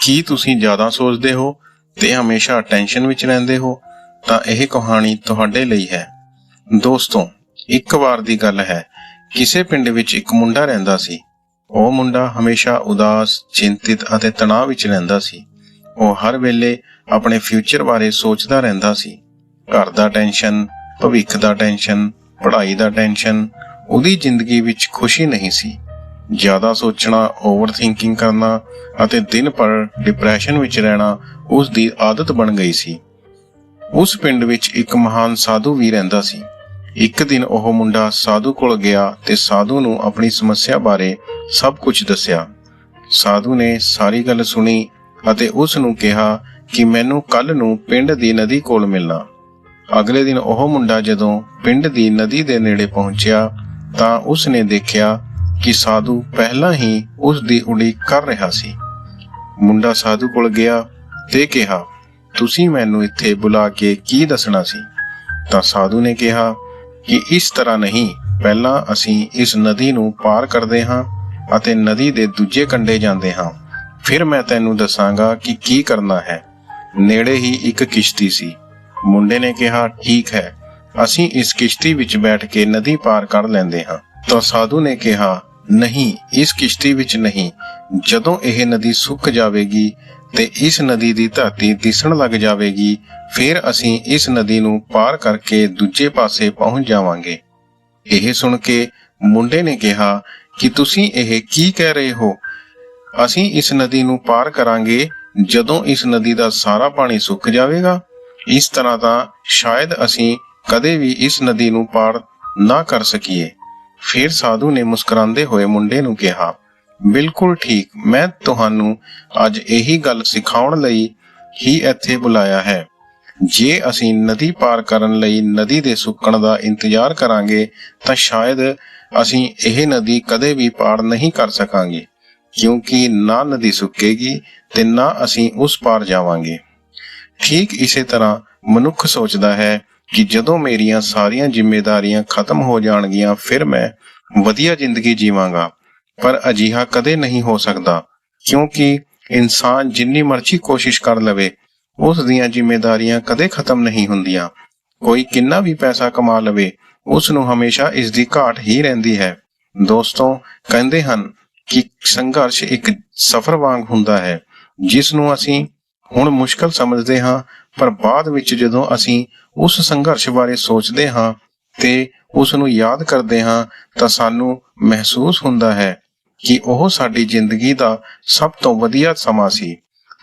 ਕੀ ਤੁਸੀਂ ਜ਼ਿਆਦਾ ਸੋਚਦੇ ਹੋ ਤੇ ਹਮੇਸ਼ਾ ਟੈਨਸ਼ਨ ਵਿੱਚ ਰਹਿੰਦੇ ਹੋ, ਤਾਂ ਇਹ ਕਹਾਣੀ ਤੁਹਾਡੇ ਲਈ ਹੈ। ਦੋਸਤੋ, ਇੱਕ ਵਾਰ ਦੀ ਗੱਲ ਹੈ, ਕਿਸੇ ਪਿੰਡ ਵਿੱਚ ਇੱਕ ਮੁੰਡਾ ਰਹਿੰਦਾ ਸੀ। ਉਹ ਮੁੰਡਾ ਹਮੇਸ਼ਾ ਉਦਾਸ, ਚਿੰਤਿਤ ਅਤੇ ਤਣਾਅ ਵਿੱਚ ਰਹਿੰਦਾ ਸੀ। ਉਹ ਹਰ ਵੇਲੇ ਆਪਣੇ ਫਿਊਚਰ ਬਾਰੇ ਸੋਚਦਾ ਰਹਿੰਦਾ ਸੀ। ਘਰ ਦਾ ਟੈਨਸ਼ਨ, ਭਵਿੱਖ ਦਾ ਟੈਨਸ਼ਨ, ਪੜ੍ਹਾਈ ਦਾ ਟੈਨਸ਼ਨ, ਉਹਦੀ ਜ਼ਿੰਦਗੀ ਵਿੱਚ ਖੁਸ਼ੀ ਨਹੀਂ ਸੀ। ਜ਼ਿਆਦਾ ਸੋਚਣਾ ਓਵਰ ਥਿੰਕਿੰਗ ਕਰਨਾ ਅਤੇ ਦਿਨ ਭਰ ਡਿਪਰੈਸ਼ਨ ਵਿੱਚ ਰਹਿਣਾ ਉਸ ਦੀ ਆਦਤ ਬਣ ਗਈ ਸੀ। ਉਸ ਪਿੰਡ ਵਿੱਚ ਇੱਕ ਮਹਾਨ ਸਾਧੂ ਵੀ ਰਹਿੰਦਾ ਸੀ। ਇੱਕ ਦਿਨ ਉਹ ਮੁੰਡਾ ਸਾਧੂ ਕੋਲ ਗਿਆ ਤੇ ਸਾਧੂ ਨੂੰ ਆਪਣੀ ਸਮੱਸਿਆ ਬਾਰੇ ਸਭ ਕੁਝ ਦੱਸਿਆ। ਸਾਧੂ ਨੇ ਸਾਰੀ ਗੱਲ ਸੁਣੀ ਅਤੇ ਉਸ ਨੂੰ ਕਿਹਾ ਕਿ ਮੈਨੂੰ ਕੱਲ ਨੂੰ ਪਿੰਡ ਦੀ ਨਦੀ ਕੋਲ ਮਿਲਣਾ। ਅਗਲੇ ਦਿਨ ਉਹ ਮੁੰਡਾ ਜਦੋਂ ਪਿੰਡ ਦੀ ਨਦੀ ਦੇ ਨੇੜੇ ਪਹੁੰਚਿਆ ਤਾਂ ਉਸ ਨੇ ਦੇਖਿਆ ਕਿ ਸਾਧੂ ਪਹਿਲਾਂ ਹੀ ਉਸ ਦੀ ਉਡੀਕ ਕਰ ਰਿਹਾ ਸੀ। ਮੁੰਡਾ ਸਾਧੂ ਕੋਲ ਗਿਆ ਤੇ ਕਿਹਾ, ਤੁਸੀਂ ਮੈਨੂੰ ਇੱਥੇ ਬੁਲਾ ਕੇ ਕੀ ਦੱਸਣਾ ਸੀ? ਤਾਂ ਸਾਧੂ ਨੇ ਕਿਹਾ ਕਿ ਇਸ ਤਰ੍ਹਾਂ ਨਹੀਂ, ਪਹਿਲਾਂ ਅਸੀਂ ਇਸ ਨਦੀ ਨੂੰ ਪਾਰ ਕਰਦੇ ਹਾਂ ਅਤੇ ਨਦੀ ਦੇ ਦੂਜੇ ਕੰਢੇ ਜਾਂਦੇ ਹਾਂ। ਫਿਰ ਮੈਂ ਤੈਨੂੰ ਦੱਸਾਂਗਾ ਕਿ ਕੀ ਕਰਨਾ ਹੈ। ਨੇੜੇ ਹੀ ਇੱਕ ਕਿਸ਼ਤੀ ਸੀ। ਮੁੰਡੇ ਨੇ ਕਿਹਾ, ਠੀਕ ਹੈ, ਅਸੀਂ ਇਸ ਕਿਸ਼ਤੀ ਵਿੱਚ ਬੈਠ ਕੇ ਨਦੀ ਪਾਰ ਕਰ ਲੈਂਦੇ ਹਾਂ। ਤਾਂ ਸਾਧੂ ਨੇ ਕਿਹਾ ਨਹੀਂ, ਇਸ ਕਿਸ਼ਤੀ ਵਿੱਚ ਨਹੀਂ। ਜਦੋਂ ਇਹ ਨਦੀ ਸੁੱਕ ਜਾਵੇਗੀ ਤੇ ਇਸ ਨਦੀ ਦੀ ਧਰਤੀ ਦਿਸਣ ਲੱਗ ਜਾਵੇਗੀ, ਫਿਰ ਅਸੀਂ ਇਸ ਨਦੀ ਨੂੰ ਪਾਰ ਕਰਕੇ ਦੂਜੇ ਪਾਸੇ ਪਹੁੰਚ ਜਾਵਾਂਗੇ। ਇਹ ਸੁਣ ਕੇ ਮੁੰਡੇ ਨੇ ਕਿਹਾ, ਕਿ ਤੁਸੀਂ ਇਹ ਕੀ ਕਹਿ ਰਹੇ ਹੋ? ਅਸੀਂ ਇਸ ਨਦੀ ਨੂੰ ਪਾਰ ਕਰਾਂਗੇ ਜਦੋਂ ਇਸ ਨਦੀ ਦਾ ਸਾਰਾ ਪਾਣੀ ਸੁੱਕ ਜਾਵੇਗਾ। ਇਸ ਤਰ੍ਹਾਂ ਤਾਂ ਸ਼ਾਇਦ ਅਸੀਂ ਕਦੇ ਵੀ ਇਸ ਨਦੀ ਨੂੰ ਪਾਰ ਨਾ ਕਰ ਸਕੀਏ। ਫਿਰ ਸਾਧੂ ਨੇ ਮੁਸਕਰਾਉਂਦੇ ਹੋਏ ਮੁੰਡੇ ਨੂੰ ਕਿਹਾ, ਬਿਲਕੁਲ ਠੀਕ, ਮੈਂ ਤੁਹਾਨੂੰ ਅੱਜ ਇਹੀ ਗੱਲ ਸਿਖਾਉਣ ਲਈ ਹੀ ਇੱਥੇ ਬੁਲਾਇਆ ਹੈ। ਜੇ ਅਸੀਂ ਨਦੀ ਪਾਰ ਕਰਨ ਲਈ ਨਦੀ ਦੇ ਸੁੱਕਣ ਦਾ ਇੰਤਜ਼ਾਰ ਕਰਾਂਗੇ, ਤਾਂ ਸ਼ਾਇਦ ਅਸੀਂ ਇਹ ਨਦੀ ਕਦੇ ਵੀ ਪਾਰ ਨਹੀਂ ਕਰ ਸਕਾਂਗੇ, ਕਿਉਂਕਿ ਨਾ ਨਦੀ ਸੁੱਕੇਗੀ ਤੇ ਨਾ ਅਸੀਂ ਉਸ ਪਾਰ ਜਾਵਾਂਗੇ। ਠੀਕ ਇਸੇ ਤਰ੍ਹਾਂ ਮਨੁੱਖ ਸੋਚਦਾ ਹੈ ਕਿ ਜਦੋਂ ਮੇਰੀਆਂ ਸਾਰੀਆਂ ਜ਼ਿੰਮੇਵਾਰੀਆਂ ਖਤਮ ਹੋ ਜਾਣਗੀਆਂ, ਫਿਰ ਮੈਂ ਵਧੀਆ ਜ਼ਿੰਦਗੀ ਜੀਵਾਂਗਾ। ਪਰ ਅਜਿਹਾ ਕਦੇ ਨਹੀਂ ਹੋ ਸਕਦਾ, ਕਿਉਂਕਿ ਇਨਸਾਨ ਜਿੰਨੀ ਮਰਜ਼ੀ ਕੋਸ਼ਿਸ਼ ਕਰ ਲਵੇ, ਉਸ ਦੀਆਂ ਜ਼ਿੰਮੇਵਾਰੀਆਂ ਕਦੇ ਖਤਮ ਨਹੀਂ ਹੁੰਦੀਆਂ। ਕੋਈ ਕਿੰਨਾ ਵੀ ਪੈਸਾ ਕਮਾ ਲਵੇ, ਉਸ ਨੂੰ ਹਮੇਸ਼ਾ ਇਸ ਦੀ ਘਾਟ ਹੀ ਰਹਿੰਦੀ ਹੈ। ਦੋਸਤੋ, ਕਹਿੰਦੇ ਹਨ ਕਿ ਸੰਘਰਸ਼ ਇੱਕ ਸਫ਼ਰ ਵਾਂਗ ਹੁੰਦਾ ਹੈ, ਜਿਸ ਨੂੰ ਅਸੀਂ ਹੁਣ ਮੁਸ਼ਕਲ ਸਮਝਦੇ ਹਾਂ ਪਰ ਬਾਅਦ ਵਿੱਚ ਜਦੋਂ ਅਸੀਂ ਉਸ ਸੰਘਰਸ਼ ਬਾਰੇ ਸੋਚਦੇ ਹਾਂ ਤੇ ਉਸ ਨੂੰ ਯਾਦ ਕਰਦੇ ਹਾਂ, ਤਾਂ ਸਾਨੂੰ ਮਹਿਸੂਸ ਹੁੰਦਾ ਹੈ ਕਿ ਉਹ ਸਾਡੀ ਜ਼ਿੰਦਗੀ ਦਾ ਸਭ ਤੋਂ ਵਧੀਆ ਸਮਾਂ ਸੀ।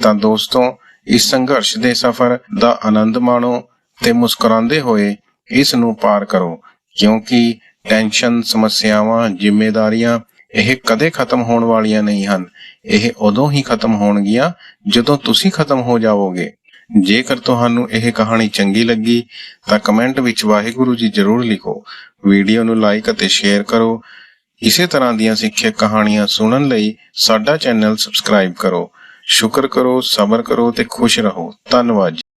ਤਾਂ ਦੋਸਤੋ, ਇਸ ਸੰਘਰਸ਼ ਦੇ ਸਫ਼ਰ ਦਾ ਆਨੰਦ ਮਾਣੋ ਤੇ ਮੁਸਕਰਾਉਂਦੇ ਹੋਏ ਇਸ ਨੂੰ ਪਾਰ ਕਰੋ, ਕਿਉਂਕਿ ਟੈਨਸ਼ਨ, ਸਮੱਸਿਆਵਾਂ ਜ਼ਿੰਮੇਵਾਰੀਆਂ ਇਹ ਕਦੇ ਖਤਮ ਹੋਣ ਵਾਲੀਆਂ ਨਹੀਂ ਹਨ। ਇਹ ਉਦੋਂ ਹੀ ਖਤਮ ਹੋਣਗੀਆਂ ਜਦੋਂ ਤੁਸੀਂ ਖਤਮ ਹੋ ਜਾਵੋਗੇ। ਜੇਕਰ ਤੁਹਾਨੂੰ ਇਹ ਕਹਾਣੀ ਚੰਗੀ ਲੱਗੀ, ਤਾਂ ਕਮੈਂਟ ਵਿੱਚ ਵਾਹਿਗੁਰੂ ਜੀ ਜ਼ਰੂਰ ਲਿਖੋ। ਵੀਡੀਓ ਨੂੰ ਲਾਈਕ ਅਤੇ ਸ਼ੇਅਰ ਕਰੋ। ਇਸੇ ਤਰ੍ਹਾਂ ਦੀਆਂ ਸਿੱਖਿਅਕ ਕਹਾਣੀਆਂ ਸੁਣਨ ਲਈ ਸਾਡਾ ਚੈਨਲ ਸਬਸਕ੍ਰਾਈਬ ਕਰੋ। ਸ਼ੁਕਰ ਕਰੋ, ਸਬਰ ਕਰੋ ਤੇ ਖੁਸ਼ ਰਹੋ। ਧੰਨਵਾਦ ਜੀ।